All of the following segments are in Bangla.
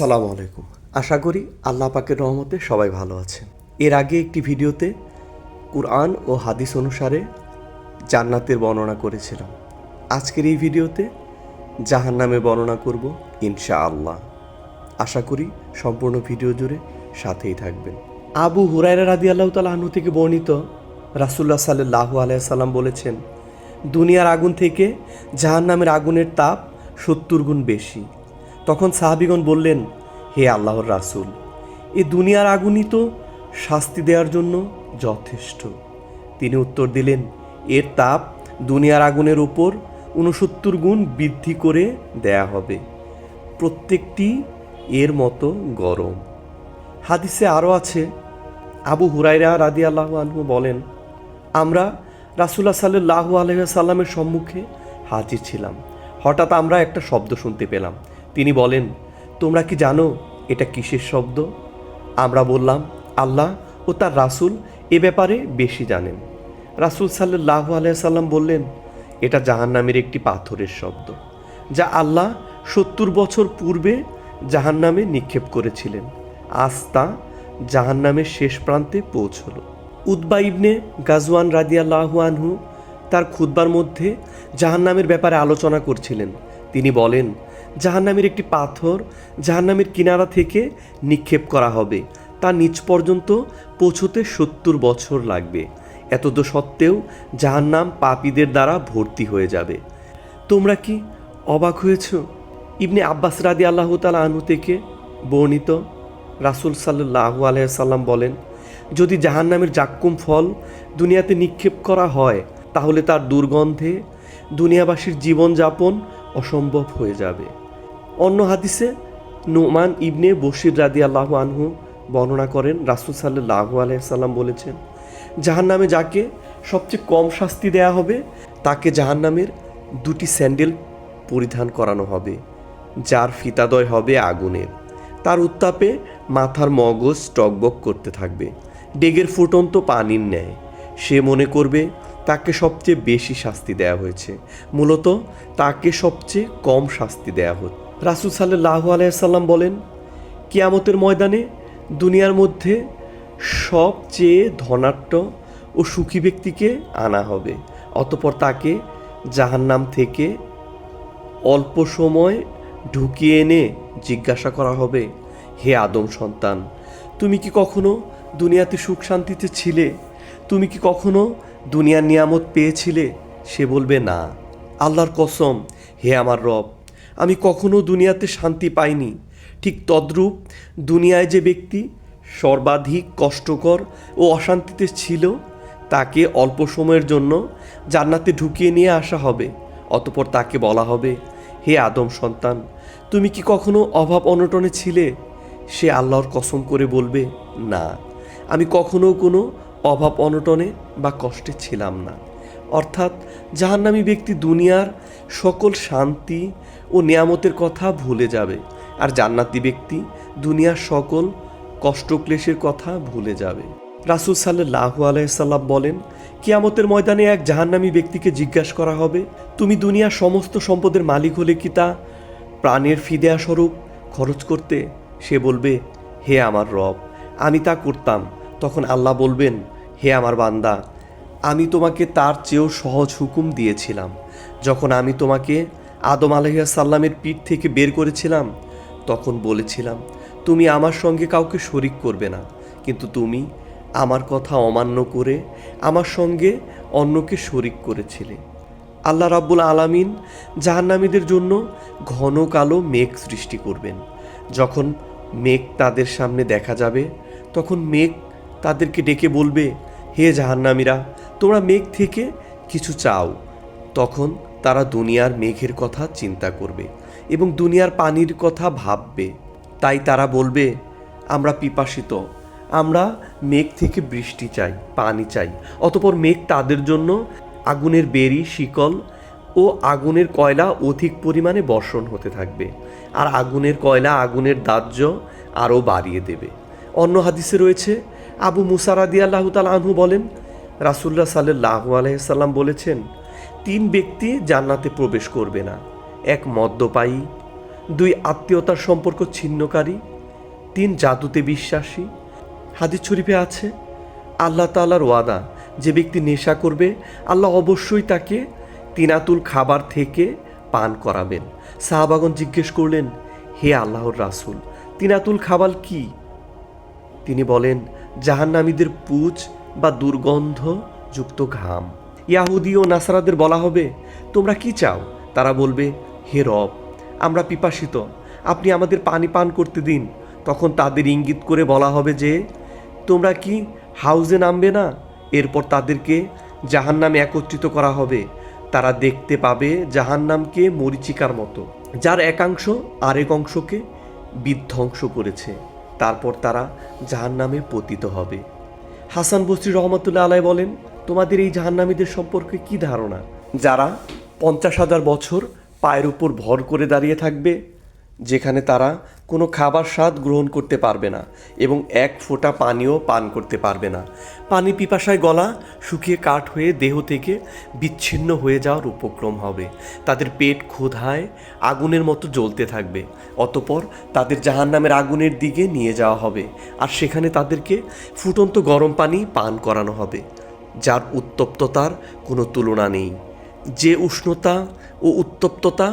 সালাম আলাইকুম। আশা করি আল্লাহ পাকের রহমতে সবাই ভালো আছেন। এর আগে একটি ভিডিওতে কুরআন ও হাদিস অনুসারে জান্নাতের বর্ণনা করেছিলাম। আজকের এই ভিডিওতে জাহান নামে বর্ণনা করব ইনশা আল্লাহ আশা করি সম্পূর্ণ ভিডিও জুড়ে সাথেই থাকবেন। আবু হুরাইরা রাদি আল্লাহ তালা আনু থেকে বর্ণিত রাসুল্লাহ সাল্লাহ আলাইসাল্লাম বলেছেন, দুনিয়ার আগুন থেকে জাহান নামের আগুনের তাপ সত্তর গুণ বেশি। তখন সাহাবিগণ বললেন, হে আল্লাহর রাসূল, এ দুনিয়ার আগুনই তো শাস্তি দেওয়ার জন্য যথেষ্ট। তিনি উত্তর দিলেন, এর তাপ দুনিয়ার আগুনের উপর উনসত্তর গুণ বৃদ্ধি করে দেয়া হবে। প্রত্যেকটি এর মতো গরম। হাদিসে আরও আছে, আবু হুরাইরা রাদি আল্লাহ আনহু বলেন, আমরা রাসুল্লাহ সাল্লাহ আলহামের সম্মুখে হাজির ছিলাম। হঠাৎ আমরা একটা শব্দ শুনতে পেলাম। তিনি বলেন, তোমরা কি জানো এটা কিসের শব্দ? আমরা বললাম, আল্লাহ ও তার রাসূল এ ব্যাপারে বেশি জানেন। রাসূল সাল্লাহ আলাইসাল্লাম বললেন, এটা জাহান্নামের একটি পাথরের শব্দ, যা আল্লাহ সত্তর বছর পূর্বে জাহান্নামে নিক্ষেপ করেছিলেন। আজ তা জাহান্নামের শেষ প্রান্তে পৌঁছল। উদ্বা ইবনে গাজওয়ান রাদিয়াল্লাহু আনহু তার খুতবার মধ্যে জাহান্নামের ব্যাপারে আলোচনা করছিলেন। তিনি বলেন, জাহান্নামের একটি পাথর জাহান্নামের কিনারা থেকে নিক্ষেপ করা হবে। তা নিচ পর্যন্ত পৌঁছতে সত্তর বছর লাগবে। এতদ সত্ত্বেও জাহান্নাম পাপীদের দ্বারা ভর্তি হয়ে যাবে। তোমরা কি অবাক হয়েছ? ইবনে আব্বাস রাদি আল্লাহ তালা আনহু থেকে বর্ণিত রাসুল সাল্লাহ আলাইসাল্লাম বলেন, যদি জাহান্নামের জাক্কুম ফল দুনিয়াতে নিক্ষেপ করা হয় তাহলে তার দুর্গন্ধে দুনিয়াবাসীর জীবনযাপন অসম্ভব হয়ে যাবে। অন্য হাদিসে নোমান ইবনে বশির রাদি আল্লাহ আনহু বর্ণনা করেন, রাসুল সাল্লাহ আলাইসাল্লাম বলেছেন, জাহান্নামে যাকে সবচেয়ে কম শাস্তি দেয়া হবে, তাকে জাহান্নামের দুটি স্যান্ডেল পরিধান করানো হবে, যার ফিতাদয় হবে আগুনের। তার উত্তাপে মাথার মগজ টকবক করতে থাকবে, ডেগের ফুটন্ত পানির ন্যায়। সে মনে করবে তাকে সবচেয়ে বেশি শাস্তি দেয়া হয়েছে। মূলত তাকে সবচেয়ে কম শাস্তি দেয়া হচ্ছে রাসুল সাল্লাহ আলাইসাল্লাম বলেন, কিয়ামতের ময়দানে দুনিয়ার মধ্যে সবচেয়ে ধনাট্য ও সুখী ব্যক্তিকে আনা হবে। অতপর তাকে জাহান্নাম থেকে অল্প সময় ঢুকিয়ে এনে জিজ্ঞাসা করা হবে, হে আদম সন্তান, তুমি কি কখনো দুনিয়াতে সুখ শান্তিতে ছিলে? তুমি কি কখনো দুনিয়ার নিয়ামত পেয়েছিলে? সে বলবে, না। আল্লাহর কসম, হে আমার রব, আমি কখনো দুনিয়াতে শান্তি পাইনি। ঠিক তদ্রূপ দুনিয়ায় যে ব্যক্তি সর্বাধিক কষ্টকর ও অশান্তিতে ছিল, তাকে অল্প সময়ের জন্য জান্নাতে ঢুকিয়ে নিয়ে আসা হবে। অতপর তাকে বলা হবে, হে আদম সন্তান, তুমি কি কখনো অভাব অনটনে ছিলে? সে আল্লাহর কসম করে বলবে, না। আমি কখনো কোনো অভাব অনটনে বা কষ্টে ছিলাম না। অর্থাৎ জাহান্নামী ব্যক্তি দুনিয়ার সকল শান্তি ও নিয়ামতের কথা ভুলে যাবে আর জান্নাতি ব্যক্তি দুনিয়ার সকল কষ্টক্লেশের কথা ভুলে যাবে। রাসুল সাল্লাহ আলাইসাল্লাম বলেন, কিয়ামতের ময়দানে এক জাহান্নামী ব্যক্তিকে জিজ্ঞাসা করা হবে, তুমি দুনিয়ার সমস্ত সম্পদের মালিক হলে কি তা প্রাণের ফিদেয়া স্বরূপ খরচ করতে? সে বলবে, হে আমার রব, আমি তা করতাম। তখন আল্লাহ বলবেন, হে আমার বান্দা, আমি তোমাকে তার চেয়েও সহজ হুকুম দিয়েছিলাম। যখন আমি তোমাকে আদম আলহিয়া সাল্লামের পিঠ থেকে বের করেছিলাম, তখন বলেছিলাম, তুমি আমার সঙ্গে কাউকে শরিক করবে না। কিন্তু তুমি আমার কথা অমান্য করে আমার সঙ্গে অন্যকে শরিক করেছিলে। আল্লাহ রাব্বুল আলামিন জাহান্নামীদের জন্য ঘন কালো মেঘ সৃষ্টি করবেন। যখন মেঘ তাদের সামনে দেখা যাবে, তখন মেঘ তাদেরকে ডেকে বলবে, হে জাহান্নামীরা, তোমরা মেঘ থেকে কিছু চাও। তখন তারা দুনিয়ার মেঘের কথা চিন্তা করবে এবং দুনিয়ার পানির কথা ভাববে। তাই তারা বলবে, আমরা পিপাসিত, আমরা মেঘ থেকে বৃষ্টি চাই, পানি চাই, অতপর মেঘ তাদের জন্য আগুনের বেরি, শিকল ও আগুনের কয়লা অধিক পরিমাণে বর্ষণ হতে থাকবে, আর আগুনের কয়লা আগুনের দাহ্য আরও বাড়িয়ে দেবে। অন্য হাদিসে রয়েছে আবু মুসারাদি আল্লাহ তাল আনহু বলেন রাসুল্লাহ সাল্লাহ আলাইসাল্লাম বলেছেন, তিন ব্যক্তি জান্নাতে প্রবেশ করবে না। এক মদ্যপায়ী, দুই আত্মীয়তার সম্পর্ক ছিন্নকারী, তিন জাদুতে বিশ্বাসী। হাদিস শরীফে আছে, আল্লাহ তাআলার ওয়াদা, যে ব্যক্তি নেশা করবে, আল্লাহ অবশ্যই তাকে তিনাতুল খাবার থেকে পান করাবেন। সাহাবাগন জিজ্ঞেস করলেন, হে আল্লাহর রাসূল, তিনাতুল খাবার কি? তিনি বলেন জাহান্নামীদের পুজ বা দুর্গন্ধ যুক্ত ঘাম। ইয়াহুদি ও নাসারাদের বলা হবে, তোমরা কি চাও? তারা বলবে, হে রব, আমরা পিপাসিত। আপনি আমাদের পানি পান করতে দিন। তখন তাদের ইঙ্গিত করে বলা হবে যে, তোমরা কি হাউজে নামবে না? এরপর তাদেরকে জাহান্নামে একত্রিত করা হবে। তারা দেখতে পাবে জাহান্নামকে মরিচিকার মতো, যার একাংশ আরেক অংশকে বিধ্বংস করেছে। তারপর তারা জাহান নামে পতিত হবে। হাসান বসরি রহমতুল্লাহ আলাই বলেন, তোমাদের এই জাহান্নামীদের সম্পর্কে কি ধারণা? যারা পঞ্চাশ হাজার বছর পায়ের উপর ভর করে দাঁড়িয়ে থাকবে, যেখানে তারা কোনো খাবার স্বাদ গ্রহণ করতে পারবে না এবং এক ফোঁটা পানিও পান করতে পারবে না। পানি পিপাসায় গলা, শুকিয়ে কাঠ হয়ে দেহ থেকে বিচ্ছিন্ন হয়ে যাওয়ার উপক্রম হবে। তাদের পেট ক্ষোধায়, আগুনের মতো জ্বলতে থাকবে। অতপর তাদের জাহান্নামের আগুনের দিকে নিয়ে যাওয়া হবে আর সেখানে তাদেরকে ফুটন্ত গরম পানি পান করানো হবে, যার উত্তপ্ততার কোনো তুলনা নেই। যে উষ্ণতা ও উত্তপ্ততা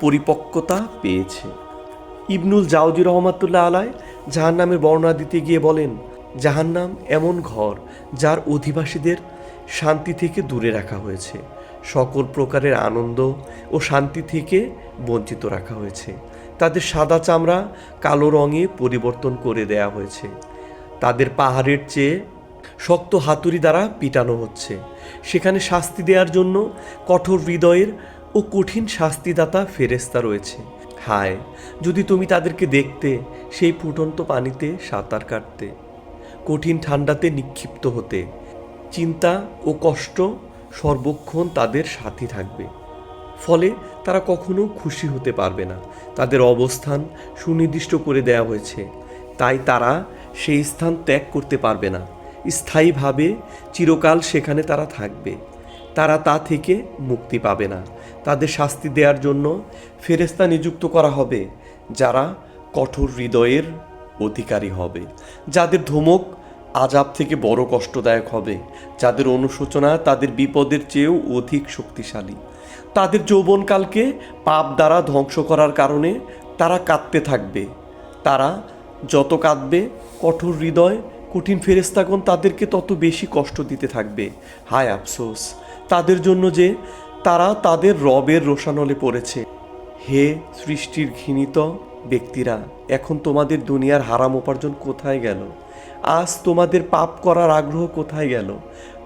পরিপক্কতা পেয়েছে। ইবনুল জাউজি রহমাতুল্লাহ আলায় জাহান্নামের বর্ণনা দিতে গিয়ে বলেন, জাহান্নাম এমন ঘর যার অধিবাসীদের শান্তি থেকে দূরে রাখা হয়েছে। সকল প্রকারের আনন্দ ও শান্তি থেকে বঞ্চিত রাখা হয়েছে। তাদের সাদা চামড়া কালো রঙে পরিবর্তন করে দেয়া হয়েছে। তাদের পাহাড়ের চেয়ে শক্ত হাতুড়ি দ্বারা পিটানো হচ্ছে। সেখানে শাস্তি দেওয়ার জন্য কঠোর হৃদয়ের ও কঠিন শাস্তিদাতা ফেরেস্তা রয়েছে। হায় যদি তুমি তাদেরকে দেখতে, সেই ফুটন্ত পানিতে সাঁতার কাটতে। কঠিন ঠান্ডাতে নিক্ষিপ্ত হতে। চিন্তা ও কষ্ট সর্বক্ষণ তাদের সাথী থাকবে। ফলে তারা কখনো খুশি হতে পারবে না। তাদের অবস্থান সুনির্দিষ্ট করে দেয়া হয়েছে। তাই তারা সেই স্থান ত্যাগ করতে পারবে না। স্থায়ীভাবে চিরকাল সেখানে তারা থাকবে। তারা তা থেকে মুক্তি পাবে না। তাদের শাস্তি দেওয়ার জন্য ফেরেস্তা নিযুক্ত করা হবে, যারা কঠোর হৃদয়ের অধিকারী হবে, যাদের ধমক আজাব থেকে বড় কষ্টদায়ক হবে, যাদের অনুশোচনা তাদের বিপদের চেয়েও অধিক শক্তিশালী। তাদের যৌবনকালকে পাপ দ্বারা ধ্বংস করার কারণে তারা কাঁদতে থাকবে। তারা যত কাঁদবে, কঠোর হৃদয়, কঠিন ফেরেস্তাগণ তাদেরকে তত বেশি কষ্ট দিতে থাকবে। হায় আফসোস, তাদের জন্য যে তারা তাদের রবের রোশানলে পড়েছে। হে সৃষ্টির ঘৃণিত ব্যক্তিরা, এখন তোমাদের দুনিয়ার হারাম উপার্জন কোথায় গেল? আজ তোমাদের পাপ করার আগ্রহ কোথায় গেল?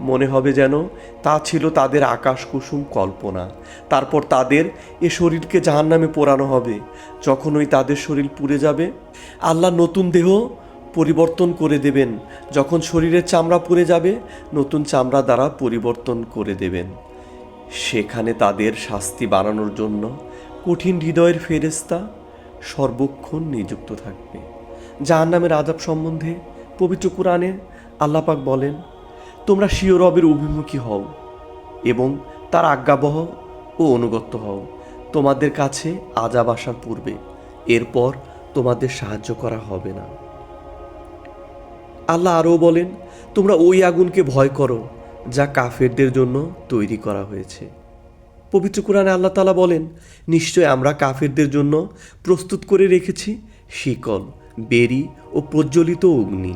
মনে হবে যেন তা ছিল তাদের আকাশ কুসুম কল্পনা। তারপর তাদের এ শরীরকে জাহান্নামে পোড়ানো হবে। যখন ওই তাদের শরীর পুড়ে যাবে, আল্লাহ নতুন দেহ পরিবর্তন করে দেবেন। যখন শরীরের চামড়া পুড়ে যাবে, নতুন চামড়া দ্বারা পরিবর্তন করে দেবেন। সেখানে তাদের শাস্তি বাড়ানোর জন্য কঠিন হৃদয়ের ফেরেস্তা সর্বক্ষণ নিযুক্ত থাকবে। যার নামের আজাব সম্বন্ধে পবিত্র কোরআনে আল্লাপাক বলেন, তোমরা শিও রবের অভিমুখী হও এবং তার আজ্ঞাবহ ও অনুগত্য হও। তোমাদের কাছে আজাব আসার পূর্বে এরপর তোমাদের সাহায্য করা হবে না। আল্লাহ আরও বলেন, তোমরা ওই আগুনকে ভয় করো যা কাফেরদের জন্য তৈরি করা হয়েছে। পবিত্র কোরআনে আল্লাহ তালা বলেন, নিশ্চয় আমরা কাফেরদের জন্য প্রস্তুত করে রেখেছি শিকল, বেরি ও প্রজ্বলিত অগ্নি।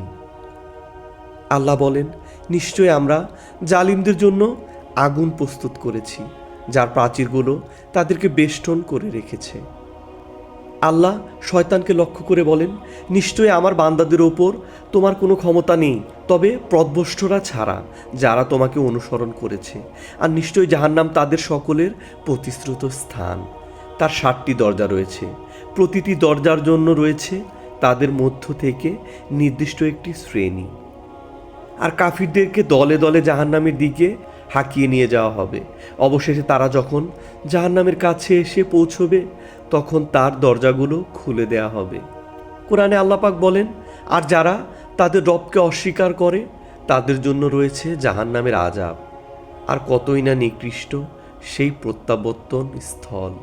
আল্লাহ বলেন, নিশ্চয় আমরা জালিমদের জন্য আগুন প্রস্তুত করেছি, যার প্রাচীরগুলো তাদেরকে বেষ্টন করে রেখেছে। আল্লাহ শয়তানকে লক্ষ্য করে বলেন নিশ্চয়ই আমার বান্দাদের ওপর তোমার কোনো ক্ষমতা নেই, তবে প্রদ্ভষ্টরা ছাড়া যারা তোমাকে অনুসরণ করেছে। আর নিশ্চয়ই জাহান্নাম তাদের সকলের প্রতিশ্রুত স্থান। তার ষাটটি দরজা রয়েছে। প্রতিটি দরজার জন্য রয়েছে তাদের মধ্য থেকে নির্দিষ্ট একটি শ্রেণি। আর কাফিরদেরকে দলে দলে জাহান্নামের দিকে হাঁকিয়ে নিয়ে যাওয়া হবে। অবশেষে তারা যখন জাহান্নামের কাছে এসে পৌঁছবে তখন তার দরজাগুলো খুলে দেয়া হবে। কোরআনে আল্লাপাক বলেন, আর যারা তাদের রবকে অস্বীকার করে, তাদের জন্য রয়েছে জাহান্নামের আজাব আর কতই না নিকৃষ্ট সেই প্রত্যাবর্তন স্থল।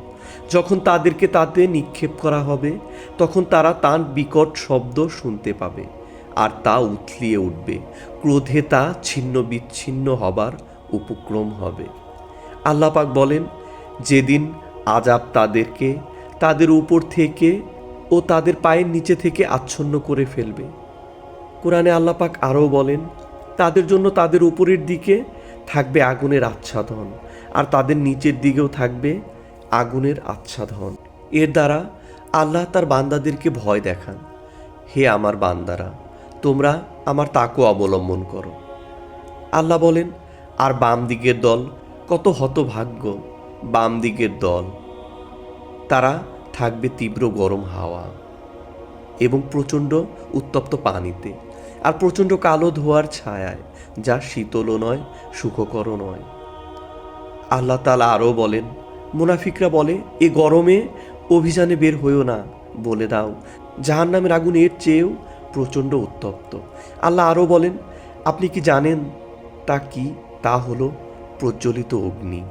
যখন তাদেরকে তাতে নিক্ষেপ করা হবে, তখন তারা তার বিকট শব্দ শুনতে পাবে আর তা উথলিয়ে উঠবে। ক্রোধে তা ছিন্ন বিচ্ছিন্ন হবার উপক্রম হবে। আল্লাপাক বলেন, যেদিন আজাব তাদেরকে তাদের উপর থেকে ও তাদের পায়ের নিচে থেকে আচ্ছন্ন করে ফেলবে। কোরআনে আল্লাপাক আরও বলেন, তাদের জন্য তাদের উপরের দিকে থাকবে আগুনের আচ্ছাদন, আর তাদের নিচের দিকেও থাকবে আগুনের আচ্ছাদন। এর দ্বারা আল্লাহ তার বান্দাদেরকে ভয় দেখান। হে আমার বান্দারা, তোমরা আমার তাকও অবলম্বন করো। আল্লাহ বলেন, আর বাম দিকের দল কত হতভাগ্য, বাম দিকের দল তারা থাকবে তীব্র গরম হাওয়া এবং প্রচণ্ড উত্তপ্ত পানিতে আর প্রচণ্ড কালো ধোয়ার ছায়ায়, যা শীতলও নয়, সুখকরও নয়। আল্লাহ তালা আরও বলেন, মুনাফিকরা বলে, এ গরমে অভিযানে বের হইও না। বলে দাও জাহান নামের আগুন এর চেয়েও প্রচণ্ড উত্তপ্ত। আল্লাহ আরও বলেন, আপনি কি জানেন তা কি? তা হলো প্রজ্বলিত অগ্নি।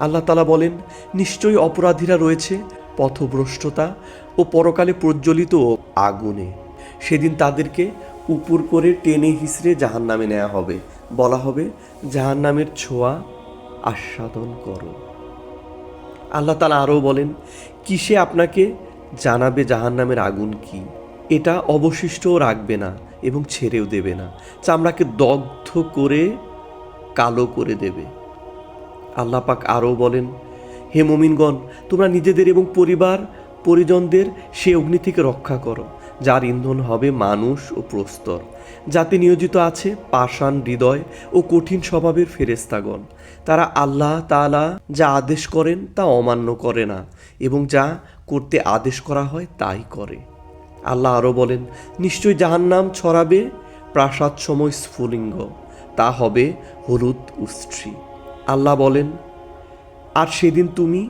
আল্লাহ তালা বলেন, নিশ্চয়ই অপরাধীরা রয়েছে, পথভ্রষ্টতা ও পরকালে প্রজ্বলিত আগুনে। সেদিন তাদেরকে উপর করে টেনে হিসড়ে জাহান নামে নেওয়া হবে। বলা হবে জাহান নামের ছোঁয়া আস্বাদন করো। আল্লাহ তালা আরও বলেন, কিসে আপনাকে জানাবে জাহান নামের আগুন কি? এটা অবশিষ্টও রাখবে না এবং ছেড়েও দেবে না। চামড়াকে দগ্ধ করে কালো করে দেবে। আল্লাহ পাক আরও বলেন, হে মুমিনগণ, তোমরা নিজেদের এবং পরিবার, পরিজনদের সে অগ্নি থেকে রক্ষা করো, যার ইন্ধন হবে মানুষ ও প্রস্তর। যাতে নিয়োজিত আছে পাষাণ হৃদয় ও কঠিন স্বভাবের ফেরেস্তাগণ তারা আল্লাহ তাআলা যা আদেশ করেন তা অমান্য করে না এবং যা করতে আদেশ করা হয় তাই করে। আল্লাহ আরও বলেন নিশ্চয়ই জাহান্নাম ছড়াবে প্রাসাদ সময় স্ফুলিঙ্গ, তা হবে হলুদ উষ্ট্রী। আল্লাহ বলেন, আর সেদিন তুমি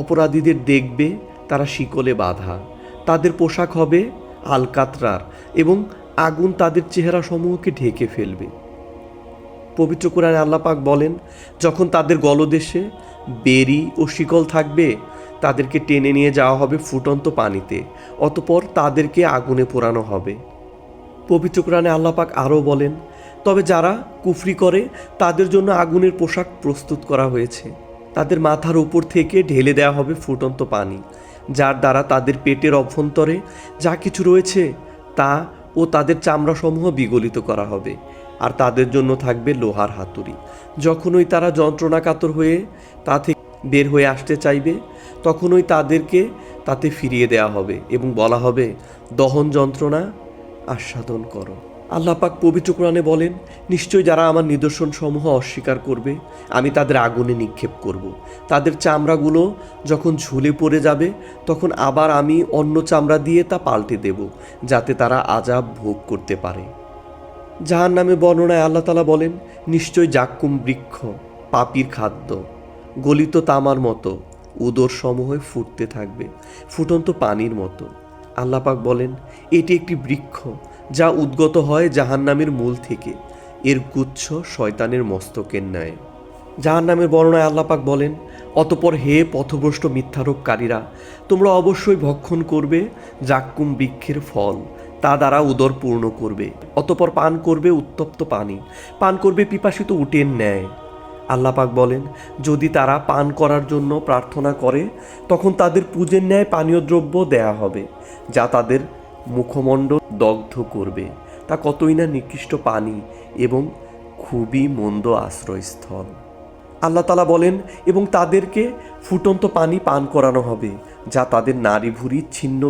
অপরাধীদের দেখবে, তারা শিকলে বাঁধা। তাদের পোশাক হবে আলকাতরার এবং আগুন তাদের চেহারা সমূহকে ঢেকে ফেলবে। পবিত্র কোরআনে আল্লাহ পাক বলেন, যখন তাদের গলদেশে বেরি ও শিকল থাকবে, তাদেরকে টেনে নিয়ে যাওয়া হবে ফুটন্ত পানিতে, অতপর তাদেরকে আগুনে পোড়ানো হবে। পবিত্র কোরআনে আল্লাহ পাক আরও বলেন তবে যারা কুফরি করে, তাদের জন্য আগুনের পোশাক প্রস্তুত করা হয়েছে। তাদের মাথার উপর থেকে ঢেলে দেওয়া হবে ফুটন্ত পানি, যার দ্বারা তাদের পেটের অভ্যন্তরে যা কিছু রয়েছে, তা ও তাদের চামড়াসমূহ বিগলিত করা হবে, আর তাদের জন্য থাকবে লোহার হাতুড়ি। যখনই তারা যন্ত্রণাকাতর হয়ে তা থেকে বের হয়ে আসতে চাইবে, তখনই তাদেরকে তাতে ফিরিয়ে দেওয়া হবে এবং বলা হবে, দহন যন্ত্রণা, আস্বাদন করো। আল্লাহ পাক পবিত্র কোরআনে বলেন, নিশ্চয় যারা আমার নিদর্শন সমূহ অস্বীকার করবে, আমি তাদের আগুনে নিক্ষেপ করব। তাদের চামড়াগুলো যখন ঝুলে পড়ে যাবে, তখন আবার আমি অন্য চামড়া দিয়ে তা পাল্টে দেব, যাতে তারা আজাব ভোগ করতে পারে যাহার নামে বর্ণনায় আল্লাহ তালা বলেন, নিশ্চয় জাক্কুম বৃক্ষ, পাপির খাদ্য, গলিত তামার মতো উদর সমূহে ফুটতে থাকবে, ফুটন্ত পানির মতো আল্লাপাক বলেন, এটি একটি বৃক্ষ যা উদ্গত হয় জাহান্নামের মূল থেকে। এর গুচ্ছ শয়তানের মস্তকের ন্যায়। জাহান্নামের বর্ণনায় আল্লাপাক বলেন, অতপর হে পথভ্রষ্ট মিথ্যারোপকারীরা, তোমরা অবশ্যই ভক্ষণ করবে জাক্কুম বৃক্ষের ফল, তা দ্বারা উদর পূর্ণ করবে। অতপর পান করবে উত্তপ্ত পানি, পান করবে পিপাসিত উটের ন্যায়। আল্লাপাক বলেন, যদি তারা পান করার জন্য প্রার্থনা করে, তখন তাদের পূজের ন্যায় পানীয় দ্রব্য দেয়া হবে, যা তাদের মুখমণ্ডল দগ্ধ করবে। তা কতই না নিকৃষ্ট পানি এবং খুবই মন্দ আশ্রয়স্থল। আল্লাহ তালা বলেন, এবং তাদেরকে ফুটন্ত পানি পান করানো হবে, যা তাদের নারী ভুরি ছিন্ন